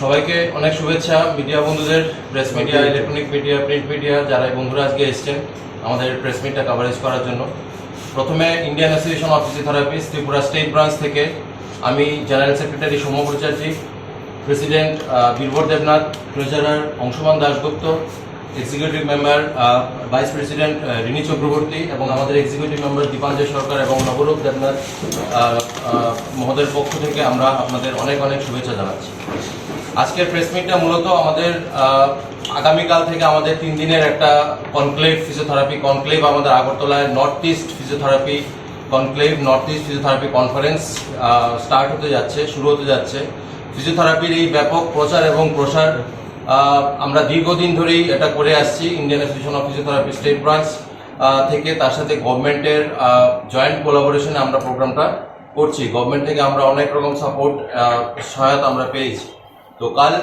সবাইকে অনেক শুভেচ্ছা মিডিয়া বন্ধুদের press media electronic media print media যারা বন্ধুরা আজকে এসেছেন আমাদের প্রেস মিটটা কভারেজ করার জন্য। প্রথমে Indian association of physiotherapist Tripura state branch থেকে আমি general secretary Bhattacharjee president Birbar Debnath treasurer Anshuman Dasgupta executive member vice president Rini Chakraborty এবং আমাদের এক্সিকিউটিভ মেম্বার দীপাঞ্জয় সরকার এবং নবরূপ দেবনাথ মহোদয়ের পক্ষ থেকে আমরা আপনাদের অনেক অনেক শুভেচ্ছা জানাচ্ছি। আজকের প্রেস মিটটা মূলত আমাদের আগামীকাল থেকে আমাদের তিন দিনের একটা কনক্লেভ ফিজিওথেরাপি কনক্লেভ আমাদের আগরতলায় north east physiotherapy conclave north east physiotherapy conference start হতে যাচ্ছে, শুরু হতে যাচ্ছে। ফিজিওথেরাপির এই ব্যাপক প্রচার এবং প্রসার আমরা দীর্ঘদিন ধরেই এটা করে আসছি Indian association of physiotherapy state branch থেকে। তার সাথে গভর্নমেন্টের জয়েন্ট কোলাবোরেশনে আমরা প্রোগ্রামটা করছি। গভর্নমেন্ট থেকে আমরা অনেক রকম সাপোর্ট সহায়তা আমরা পেয়েছি। তো কাল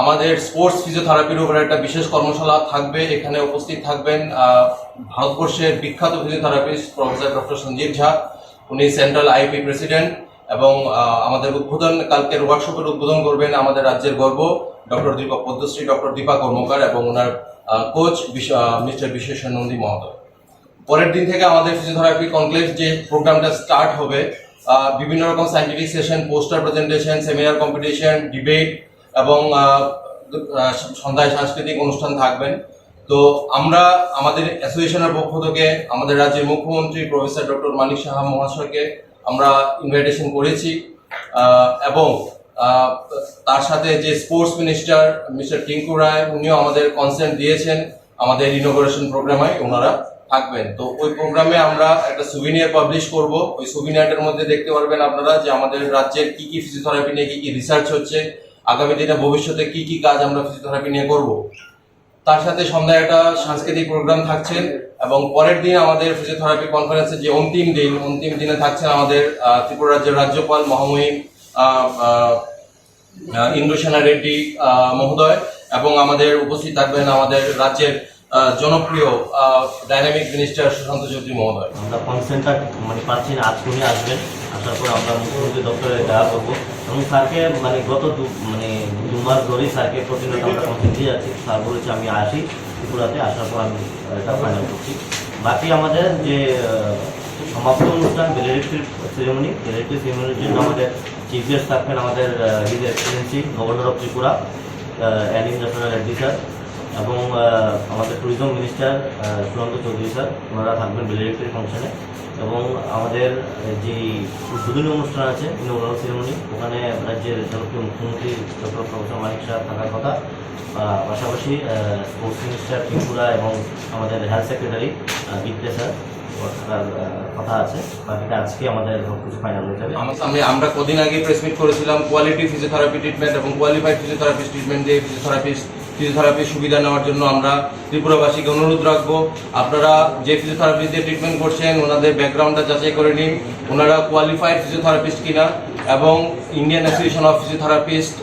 আমাদের স্পোর্টস ফিজিওথেরাপির উপর একটা বিশেষ কর্মশালা থাকবে, এখানে উপস্থিত থাকবেন ভারতবর্ষের বিখ্যাত physiotherapist professor doctor Sanjeev Jha, উনি সেন্ট্রাল আইপি প্রেসিডেন্ট এবং আমাদের উদ্বোধন কালকের ওয়ার্কশপের উদ্বোধন করবেন আমাদের রাজ্যের গর্ব ডক্টর দীপা পদ্মশ্রী, ডক্টর দীপা কর্মকার এবং ওনার কোচ মিস্টার বিশ্বেশ্বর নন্দী মহোদয়। পরের দিন থেকে আমাদের ফিজিওথেরাপি কনক্লেভ যে প্রোগ্রামটা স্টার্ট হবে বিভিন্ন রকম scientific session poster presentation seminar competition debate এবং সন্ধ্যায় সাংস্কৃতিক অনুষ্ঠান থাকবেন। তো আমরা আমাদের অ্যাসোসিয়েশনের পক্ষ থেকে আমাদের রাজ্যের মুখ্যমন্ত্রী প্রফেসর ডক্টর মানিক সাহা মহাশয়কে আমরা ইনভাইটেশন করেছি। এবং তার সাথে যে sports minister mister Tinku Roy, উনিও আমাদের কনসেন্ট দিয়েছেন আমাদের ইনোগ্রেশন প্রোগ্রামে ওনারা থাকবেন। তো ওই প্রোগ্রামে আমরা একটা সুভিনিয়ার পাবলিশ করব। ওই সুভিনিয়ারটার মধ্যে দেখতে পারবেন আপনারা যে আমাদের রাজ্যের কি কি ফিজিওথেরাপি নিয়ে কী কী রিসার্চ হচ্ছে আগামী দিনে ভবিষ্যতে কি কি কাজ আমরা ফিজিওথেরাপি নিয়ে করব? তার সাথে সন্ধ্যায় একটা সাংস্কৃতিক প্রোগ্রাম থাকছে এবং পরের দিন আমাদের ফিজিওথেরাপি কনফারেন্সের যে অন্তিম দিন অন্তিম দিনে থাকছেন আমাদের ত্রিপুরা রাজ্যের রাজ্যপাল মহামহিম আহ, আহ, আহ, ইন্দ্র সেনা রেড্ডি মহোদয় এবং আমাদের উপস্থিত থাকবেন আমাদের রাজ্যের জনপ্রিয় ডাইনামিক মিনিস্টার সুশান্ত চৌধুরী মহোদয়। আমরা কনসেন্টটা মানে পাচ্ছি না উনি আসবেন। আসার পর আমরা মুখ্যমন্ত্রী দপ্তরে দেখা করব। এবং স্যারকে মানে গত দু মানে দু মাস ধরেই স্যারকে প্রতিনিয়ত আমরা কনসেন্ট দিয়ে যাচ্ছি। স্যার বলেছে আমি আসি ত্রিপুরাতে, আসার পর আমি এটা ফাইনাল করছি। বাকি আমাদের যে সমাপ্ত অনুষ্ঠান ভ্যালিডিটির সেরেমনি ভ্যালিডিটি সেরেমনির জন্য আমাদের চিফ গেস্ট থাকবেন আমাদের his excellency governor of Tripura and international sir এবং আমাদের tourism minister Suranta Chowdhury sir, ওনারা থাকবেন ভ্যালিডিটির ফাংশনে এবং আমাদের যে উদ্বোধনী অনুষ্ঠান আছে ইনোগ্রাল সেরেমনি ওখানে রাজ্যের জনপ্রিয় মুখ্যমন্ত্রী ডক্টর প্রফেসর মানিক শাহ থাকার কথা পাশাপাশি স্পোর্টস মিনিস্টার ত্রিপুরা এবং আমাদের হেলথ সেক্রেটারি বিদ্যা স্যার কথা আছে। বাকিটা আজকে আমাদের সব কিছু ফাইনাল আমার কদিন আগে প্রেস মিট করেছিলাম কোয়ালিটি ফিজিওথেরাপি ট্রিটমেন্ট এবং কোয়ালিফাইড ফিজিওথেরাপি ট্রিটমেন্ট দিয়ে ফিজিওথেরাপিস্ট ফিজিওথেরাপির সুবিধা নেওয়ার জন্য আমরা ত্রিপুরাবাসীকে অনুরোধ রাখব। আপনারা যে ফিজিওথেরাপি দিয়ে ট্রিটমেন্ট করছেন, ওনাদের ব্যাকগ্রাউন্ডটা যাচাই করে নিন। ওনারা কোয়ালিফাইড ফিজিওথেরাপিস্ট কিনা এবং Indian association of physiotherapist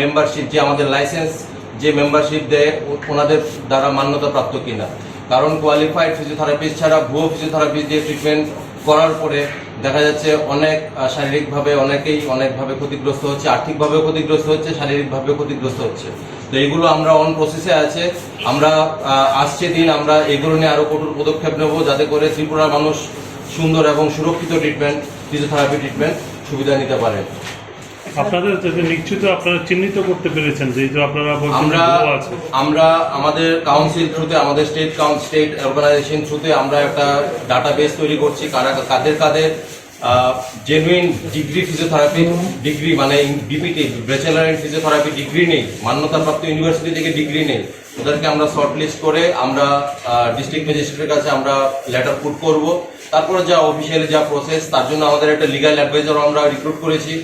membership যে আমাদের লাইসেন্স যে মেম্বারশিপ দেয়, ওনাদের দ্বারা মান্যতা প্রাপ্ত কিনা। কারণ কোয়ালিফাইড ফিজিওথেরাপিস্ট ছাড়া ভুয়ো ফিজিওথেরাপিস্ট দিয়ে ট্রিটমেন্ট করার পরে দেখা যাচ্ছে অনেক শারীরিকভাবে অনেকেই অনেকভাবে ক্ষতিগ্রস্ত হচ্ছে, আর্থিকভাবেও ক্ষতিগ্রস্ত হচ্ছে, শারীরিকভাবেও ক্ষতিগ্রস্ত হচ্ছে। তো এগুলো আমরা অন প্রসেসে আছে। আমরা আসছে দিন আমরা এগুলো নিয়ে আরও কঠোর পদক্ষেপ নেব যাতে করে ত্রিপুরার মানুষ সুন্দর এবং সুরক্ষিত ট্রিটমেন্ট ফিজিওথেরাপি ট্রিটমেন্ট সুবিধা নিতে পারে। আপনাদের নিশ্চিত আপনারা চিহ্নিত করতে পেরেছেন যে আপনারা আমরা আমরা আমাদের কাউন্সিল থ্রুতে আমাদের স্টেট কাউন্ট স্টেট অর্গানাইজেশন থ্রুতে আমরা একটা ডাটাবেস তৈরি করছি কারা কাদের কাদের জেনুইন ডিগ্রি ফিজিওথেরাপি ডিগ্রি মানে BPT bachelor in physiotherapy degree নেই মান্যতাপ্রাপ্ত ইউনিভার্সিটি থেকে ডিগ্রি নেই। ওদেরকে আমরা শর্ট লিস্ট করে আমরা ডিস্ট্রিক্ট ম্যাজিস্ট্রেটের কাছে আমরা লেটার পুট করব। তারপরে যা অফিসিয়ালি যা প্রসেস তার জন্য আমাদের একটা লিগাল অ্যাডভাইজার আমরা রিক্রুট করেছি।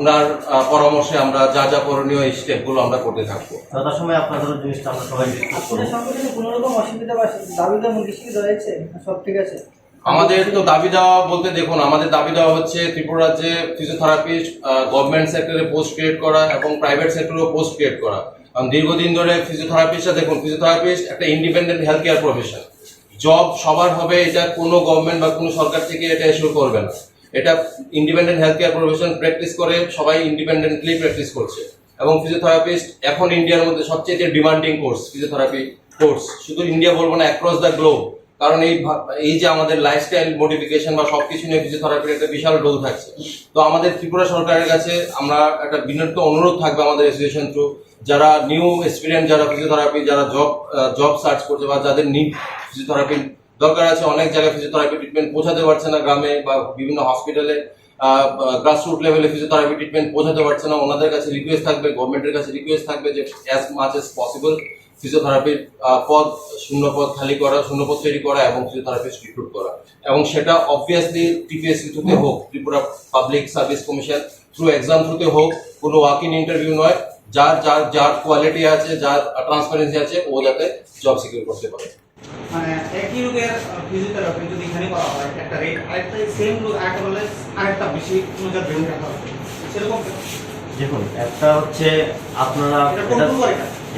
ওনার পরামর্শে আমরা যা যা করণীয় এই স্টেপগুলো আমরা করতে থাকব। সময় আপনাদের জিনিসটা আমরা সবাই কোনো রকম অসুবিধা বা রয়েছে? সব ঠিক আছে? আমাদের তো দাবি দেওয়া বলতে দেখুন, আমাদের দাবি দেওয়া হচ্ছে ত্রিপুরা রাজ্যে ফিজিওথেরাপিস্ট গভর্নমেন্ট সেক্টরে পোস্ট ক্রিয়েট করা এবং প্রাইভেট সেক্টরেও পোস্ট ক্রিয়েট করা। কারণ দীর্ঘদিন ধরে ফিজিওথেরাপিস্টরা দেখুন ফিজিওথেরাপিস্ট একটা independent health care profession job সবার হবে, এটা কোনো গভর্নমেন্ট বা কোনো সরকার থেকে এটা এসিওর করবে না। এটা independent health care profession practice করে, সবাই ইন্ডিপেন্ডেন্টলি প্র্যাকটিস করছে। এবং ফিজিওথেরাপিস্ট এখন ইন্ডিয়ার মধ্যে সবচেয়ে ডিমান্ডিং কোর্স ফিজিওথেরাপি কোর্স শুধু ইন্ডিয়া বলব না অ্যাক্রস দ্য গ্লোব কারণ এই এই যে আমাদের লাইফস্টাইল মডিফিকেশন বা সবকিছু নিয়ে ফিজিওথেরাপির একটা বিশাল রোল থাকছে। তো আমাদের ত্রিপুরা সরকারের কাছে আমরা একটা বিনীত অনুরোধ থাকবে আমাদের অ্যাসোসিয়েশন থ্রু যারা নিউ এক্সপিরিয়েন্স যারা ফিজিওথেরাপি যারা জব জব সার্চ করছে বা যাদের নিড ফিজিওথেরাপি দরকার আছে, অনেক জায়গায় ফিজিওথেরাপি ট্রিটমেন্ট পৌঁছাতে পারছে না গ্রামে বা বিভিন্ন হসপিটালে গ্রাসরুট লেভেলে ফিজিওথেরাপি ট্রিটমেন্ট পৌঁছাতে পারছে না। ওনাদের কাছে রিকোয়েস্ট থাকবে গভর্নমেন্টের কাছে রিকোয়েস্ট থাকবে যে অ্যাজ মাচ এস পসিবল ফিজিওথেরাপির পদ শূন্য পদ খালি করা শূন্য পদ তৈরি করা এবং ফিজিওথেরাপিস্ট রিক্রুট করা। এবং সেটা অবভিয়াসলি টিপিএসসি থ্রুতে হোক Tripura public service commission through exam থ্রুতে হোক কোনো ওয়াক ইন ইন্টারভিউ নয়। যার যার যার কোয়ালিটি আছে যার ট্রান্সপারেন্সি আছে ও যাতে জব সিকিউর করতে পারে। মানে একই রোগের ফিজিওথেরাপি যদি এখানে করা হয় একটা রেট আরেকটা সেম রোগ আরেকটা বলে আরেকটা বেশি নজর বেশি রাখা হবে সেরকম দেখুন একটা হচ্ছে আপনারা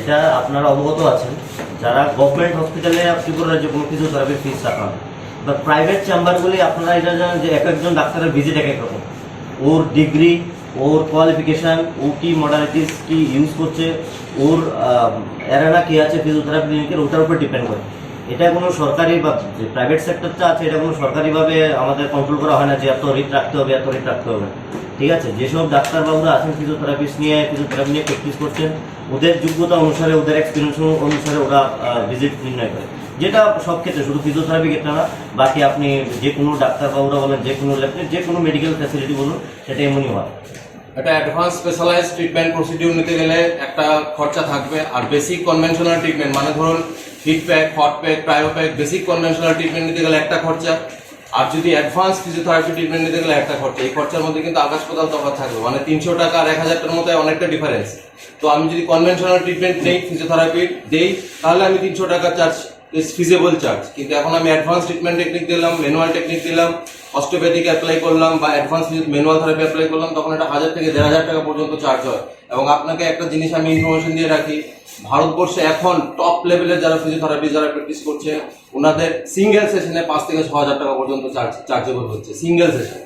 এটা আপনারা অবগত আছেন। যারা গভর্নমেন্ট হসপিটালে ত্রিপুরা রাজ্যে কোনো কিছু ফিজিওথেরাপি ফিস রাখা হয় বা প্রাইভেট চেম্বারগুলি আপনারা এটা জানেন যে এক একজন ডাক্তারের ভিজিট এক এক রকম। ওর ডিগ্রি ওর কোয়ালিফিকেশান ও কি মডালিটিস কি ইউজ করছে, ওর এরানা কি আছে ফিজিওথেরাপি ক্লিনিকের ওটার উপর ডিপেন্ড করে। এটা কোনো সরকারি বা যে প্রাইভেট সেক্টরটা আছে, এটা কোনো সরকারিভাবে আমাদের কন্ট্রোল করা হয় না যে এত রিট রাখতে হবে, এত রিট রাখতে হবে। ঠিক আছে, যেসব ডাক্তারবাবুরা আছেন ফিজিওথেরাপিস্ট নিয়ে ফিজিওথেরাপি নিয়ে প্র্যাকটিস করছেন, ওদের যোগ্যতা অনুসারে, ওদের এক্সপিরিয়েন্স অনুসারে ওরা ভিজিট নির্ণয় করে। যেটা সব ক্ষেত্রে, শুধু ফিজিওথেরাপি ক্ষেত্রে না, বাকি আপনি যে কোনো ডাক্তারবাবুরা বলেন, যে কোনো ল্যাব যে কোনো মেডিকেল ফ্যাসিলিটি বলুন, সেটা এমনই হয়। একটা অ্যাডভান্স স্পেশালাইজ ট্রিটমেন্ট প্রসিডিউর নিতে গেলে একটা খরচা থাকবে, আর বেসিক কনভেনশনাল ট্রিটমেন্ট মানে ধরুন heat pack hot pack cryo pack basic conventional treatment নিতে গেলে একটা খরচা। আর যদি অ্যাডভান্স ফিজিওথেরাপি ট্রিটমেন্ট নিতে গেলে একটা খরচা। এই খরচার মধ্যে কিন্তু আকাশ পাতাল তফাৎ থাকবে। মানে তিনশো টাকা আর এক হাজার টাকার মতো অনেকটা ডিফারেন্স তো আমি যদি কনভেনশনাল ট্রিটমেন্ট নেই ফিজিওথেরাপি দেই, তাহলে আমি তিনশো টাকা চার্জ ইজ ফিজেবল চার্জ কিন্তু এখন আমি অ্যাডভান্স ট্রিটমেন্ট টেকনিক দিলাম ম্যানুয়াল টেকনিক দিলাম অস্টোপ্যাথিক অ্যাপ্লাই করলাম বা অ্যাডভান্স ম্যানুয়াল থেরাপি অ্যাপ্লাই করলাম, তখন এটা হাজার থেকে দেড় হাজার টাকা পর্যন্ত চার্জ হয়। এবং আপনাকে একটা জিনিস আমি ইনফরমেশন দিয়ে রাখি, ভারতবর্ষে এখন টপ লেভেলের যারা ফিজিওথেরাপি যারা প্র্যাকটিস করছে, ওনাদের সিঙ্গেল সেশনে পাঁচ থেকে ছ হাজার টাকা পর্যন্ত চার্জ চার্জেবল হচ্ছে সিঙ্গেল সেশন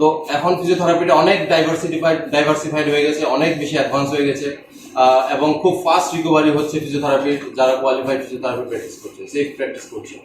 তো এখন ফিজিওথেরাপিটা অনেক ডাইভার্সিটিফাইড ডাইভার্সিফাইড হয়ে গেছে, অনেক বেশি অ্যাডভান্স হয়ে গেছে এবং খুব ফাস্ট রিকভারি হচ্ছে ফিজিওথেরাপির যারা কোয়ালিফাইড ফিজিওথেরাপি প্র্যাকটিস করছে সেফ প্র্যাকটিস করছে।